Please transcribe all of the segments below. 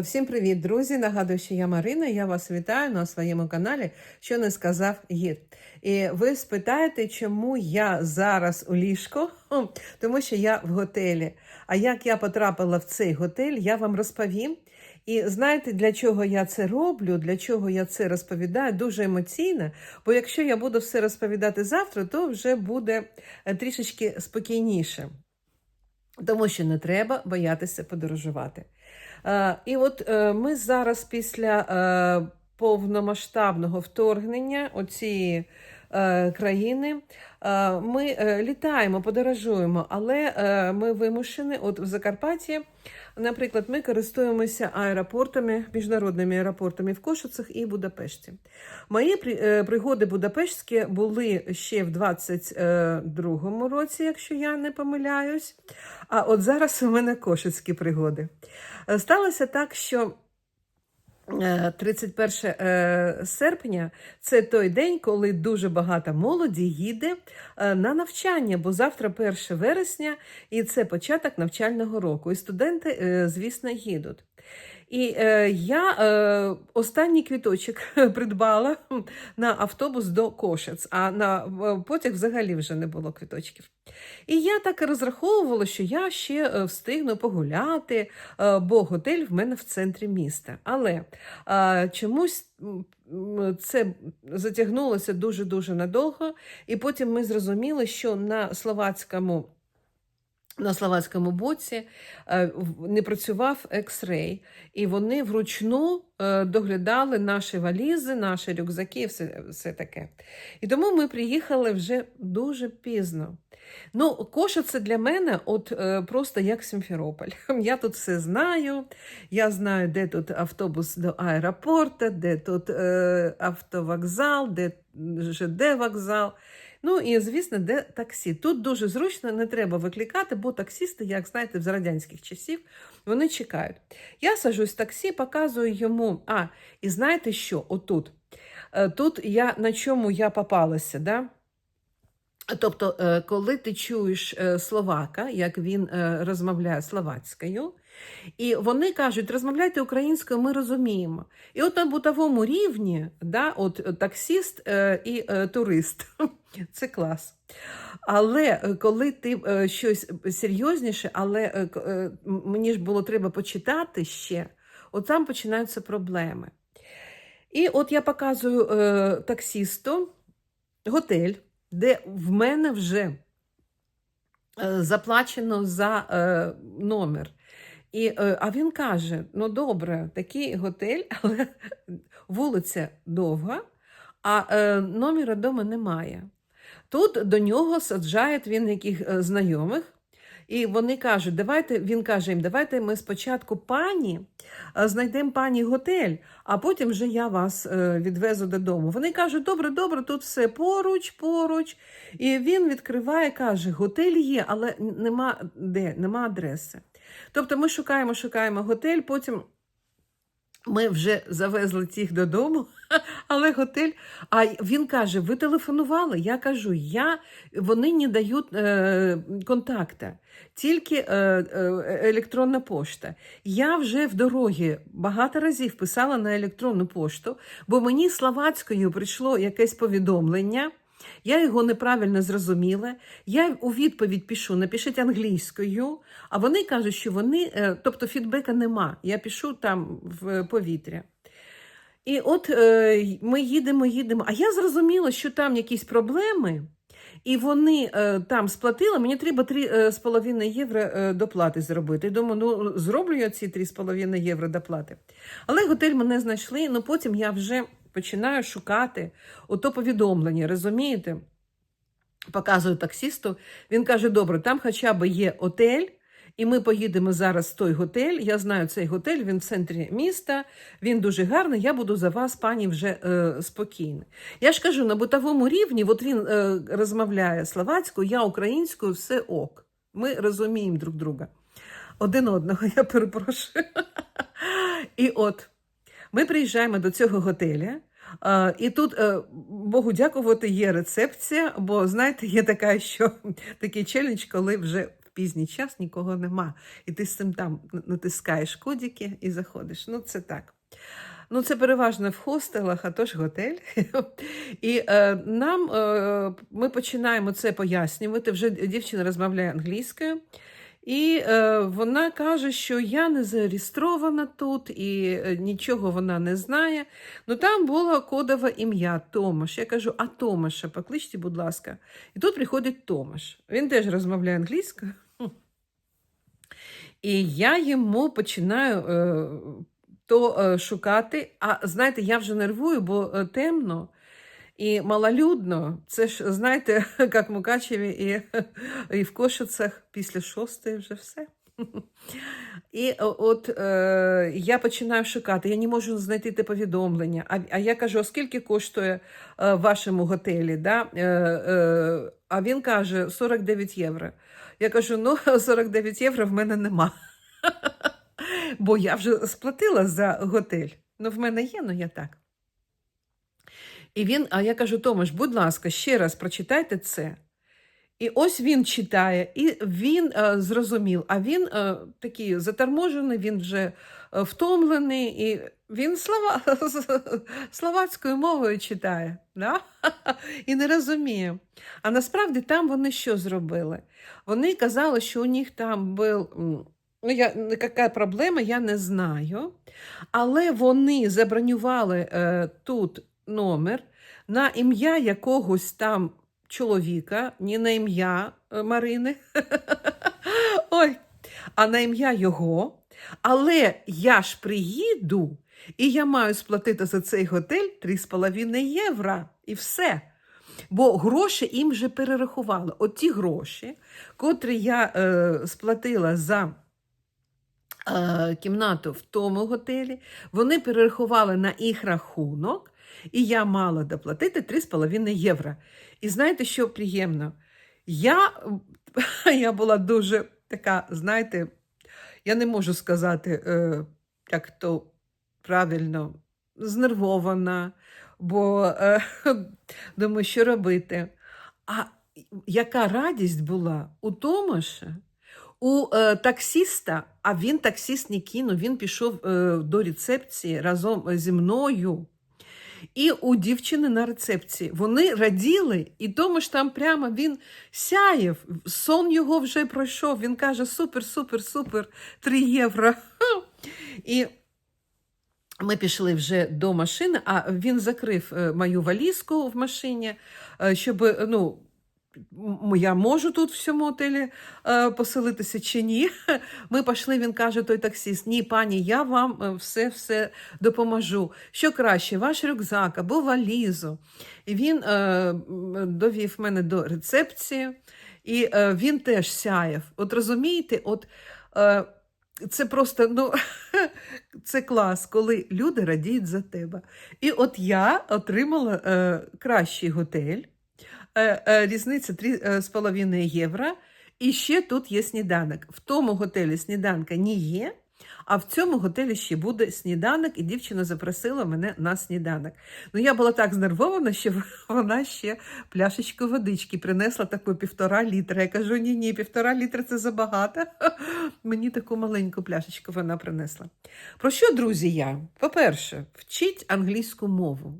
Всім привіт, друзі! Нагадую, що я Марина. Я вас вітаю на своєму каналі, що не сказав гід. І ви спитаєте, чому я зараз у ліжку? Тому що я в готелі. А як я потрапила в цей готель, я вам розповім. І знаєте, для чого я це роблю, для чого я це розповідаю, дуже емоційно. Бо якщо я буду все розповідати завтра, то вже буде е, трішечки спокійніше. Тому що не треба боятися подорожувати. Е, І от е, ми зараз після е, повномасштабного вторгнення оцієї е, країни е, ми е, літаємо, подорожуємо, але е, ми вимушені, от в Закарпатті, наприклад, ми користуємося аеропортами, міжнародними аеропортами в Кошицях і Будапешті. Мої при- е, пригоди будапештські були ще в 22-му році, якщо я не помиляюсь. А от зараз у мене кошицькі пригоди. Е, Сталося так, що е, 31 е, серпня це той день, коли дуже багато молоді їде е, на навчання, бо завтра 1 вересня, і це початок навчального року. І студенти, е, звісно, їдуть. І е, я е, останній квіточок придбала на автобус до Кошиць, а на е, потяг взагалі вже не було квіточків. І я так розраховувала, що я ще е, встигну погуляти, е, бо готель в мене в центрі міста. Але е, чомусь це затягнулося дуже-дуже надовго, і потім ми зрозуміли, що на словацькому. На словацькому боці е, не працював екс-рей, і вони вручну е, доглядали наші валізи, наші рюкзаки, все, все таке. І тому ми приїхали вже дуже пізно. Ну, Коша це для мене от е, просто як Сімферополь. Я тут все знаю. Я знаю, де тут автобус до аеропорту, де тут автовокзал, де ЖД вокзал. Ну і звісно, де таксі. Тут дуже зручно, не треба викликати, бо таксісти, як знаєте, з радянських часів вони чекають. Я сажусь в таксі, показую йому. А, і знаєте що? Отут. Е, Тут я на чому я попалася, да? Тобто, е, коли ти чуєш е, словака, як він розмовляє словацькою, і вони кажуть, розмовляйте українською, ми розуміємо. І от на бутовому рівні, да, от е, таксіст е, і е, турист, це клас. Але коли ти щось серйозніше, але мені ж було треба почитати ще, от там починаються проблеми. І от я показую таксісту готель, де в мене вже заплачено за номер. І, е, а він каже: ну добре, такий готель, але вулиця довга, а е, номера вдома немає. Тут до нього саджають він яких е, знайомих, і вони кажуть, давайте, він каже їм, давайте ми спочатку пані знайдемо пані готель, а потім вже я вас відвезу додому. Вони кажуть, добре, добре, тут все поруч, поруч. І він відкриває, каже, готель є, але нема де, нема адреси. Тобто ми шукаємо, шукаємо готель, потім ми вже завезли тих додому, але готель. А він каже: ви телефонували? Я кажу, я вони не дають е, контакта, тільки е, е, електронна пошта. Я вже в дорогі багато разів писала на електронну пошту, бо мені словацькою прийшло якесь повідомлення. Я його неправильно зрозуміла. Я у відповідь пишу, напишіть англійською, а вони кажуть, що вони, е, тобто фідбека нема. Я пишу там в повітря. І от е, ми їдемо, їдемо. А я зрозуміла, що там якісь проблеми, і вони е, там сплатили. Мені треба 3,5 євро доплати зробити. Думаю, ну зроблю я ці 3,5 євро доплати. Але готель мене знайшли, ну потім я вже починаю шукати ото повідомлення, розумієте? Показую таксісту. Він каже: добре, там хоча б є отель. І ми поїдемо зараз в той готель. Я знаю цей готель, він в центрі міста, він дуже гарний. Я буду за вас, пані, вже е, спокійна. Я ж кажу, на бутовому рівні, от він е, розмовляє словацькою, я українською, все ок. Ми розуміємо друг друга. Один одного, я перепрошую. І от ми приїжджаємо до цього готеля. І тут, е, Богу дякувати, є рецепція, бо знаєте, є така, що такий челендж, коли вже в пізній час нікого нема. І ти з цим там натискаєш кодики і заходиш. Ну, це так. Ну, це переважно в хостелах, а то ж готель. І е, нам е, ми починаємо це пояснювати. Вже дівчина розмовляє англійською, і е, вона каже, що я не зареєстрована тут і е, нічого вона не знає. Ну там було кодове ім'я Томаш. Я кажу, а Томаша, покличте, будь ласка. І тут приходить Томаш. Він теж розмовляє англійською. І я йому починаю е, то е, шукати. А знаєте, я вже нервую, бо е, темно і малолюдно. Це ж, знаєте, як в Мукачеві і, і в Кошицях після шостої вже все. І от е, я починаю шукати, я не можу знайти те повідомлення. А, а я кажу, а скільки коштує е, в вашому готелі? Да? Е, е, а він каже 49 євро. Я кажу, ну 49 євро в мене нема. Бо я вже сплатила за готель. Ну, в мене є, ну я так. І він, а я кажу, Томаш, будь ласка, ще раз прочитайте це. І ось він читає, і він е, зрозумів, а він е, такий заторможений, він вже е, втомлений, і він слова, словацькою мовою читає, да? і не розуміє. А насправді там вони що зробили? Вони казали, що у них там був. Ну, я, яка проблема, я не знаю. Але вони забронювали е, тут номер на ім'я якогось там чоловіка, не на ім'я е, Марини, Ой, а на ім'я його. Але я ж приїду, і я маю сплатити за цей готель 3,5 євро. І все. Бо гроші їм вже перерахували. От ті гроші, котрі я е, сплатила за кімнату в тому готелі, вони перерахували на їх рахунок, і я мала доплатити 3,5 євро. І знаєте, що приємно? Я, я була дуже така, знаєте, я не можу сказати, е, як то правильно, знервована, бо е, думаю, що робити. А яка радість була у Томаша, у е, таксіста, а він таксіст не кинув, він пішов е, до рецепції разом зі мною. І у дівчини на рецепції вони раділи, і тому ж там прямо він сяєв, сон його вже пройшов. Він каже: супер, супер, супер, 3 євро. І ми пішли вже до машини, а він закрив е, мою валізку в машині, е, щоб ну. Я можу тут в цьому отелі е, поселитися чи ні. Ми пішли, він каже, той таксіст, ні, пані, я вам е, все все допоможу. Що краще, ваш рюкзак або валізу. І він е, довів мене до рецепції, і е, він теж сяяв. От розумієте, от е, це просто ну, це клас, коли люди радіють за тебе. І от я отримала е, кращий готель. Е, е, різниця 3,5 євро. І ще тут є сніданок. В тому готелі сніданка не є, а в цьому готелі ще буде сніданок, і дівчина запросила мене на сніданок. Ну, я була так знервована, що вона ще пляшечку водички принесла таку півтора літра. Я кажу, ні, ні, півтора літра це забагато. Мені таку маленьку пляшечку вона принесла. Про що, друзі, я? По-перше, вчіть англійську мову.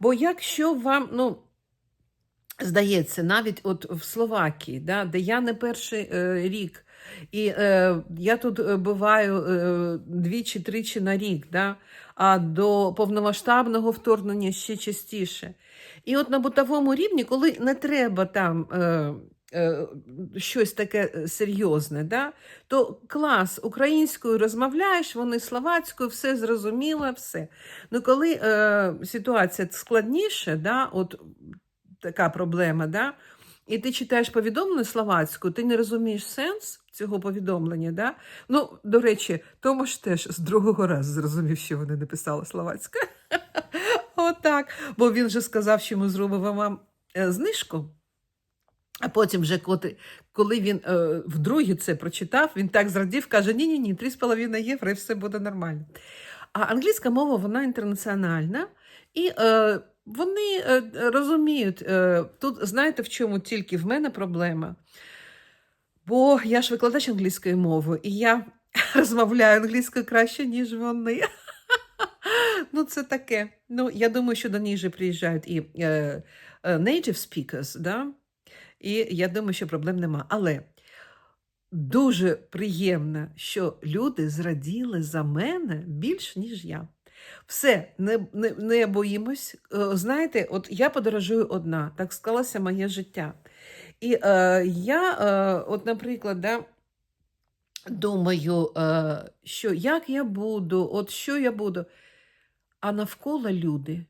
Бо якщо вам, ну, здається, навіть от в Словакії, да, де я не перший е, рік, і е, я тут е, буваю е, двічі-тричі на рік, да, а до повномасштабного вторгнення ще частіше. І от на бутовому рівні, коли не треба там. Е, е, Щось таке е, серйозне, да? то клас українською розмовляєш, вони словацькою, все зрозуміло, все. Ну, коли е, ситуація складніша, да, от така проблема, да? і ти читаєш повідомлення словацькою, ти не розумієш сенс цього повідомлення. Да? Ну, до речі, Томаш теж з другого разу зрозумів, що вони написали словацькою. Отак. Бо він же сказав, що ми зробимо вам е, знижку. А потім, вже коли, він е, вдруге це прочитав, він так зрадів, каже: ні-ні, ні 3,5 євро і все буде нормально. А англійська мова вона інтернаціональна, і е, вони е, розуміють, е, тут знаєте, в чому тільки в мене проблема. Бо я ж викладач англійської мови, і я розмовляю англійською краще, ніж вони. Ну, це таке. Ну, я думаю, що до них же приїжджають і е, native speakers, да? і я думаю, що проблем нема. Але дуже приємно, що люди зраділи за мене більш, ніж я. Все, не, не, не боїмось. Е, Знаєте, от я подорожую одна, так склалося моє життя. І е, я, е, от, наприклад, да, думаю, е, що як я буду, от що я буду. А навколо люди.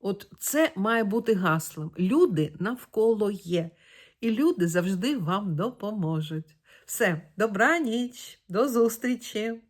От це має бути гаслом. Люди навколо є. І люди завжди вам допоможуть. Все, добра ніч, до зустрічі!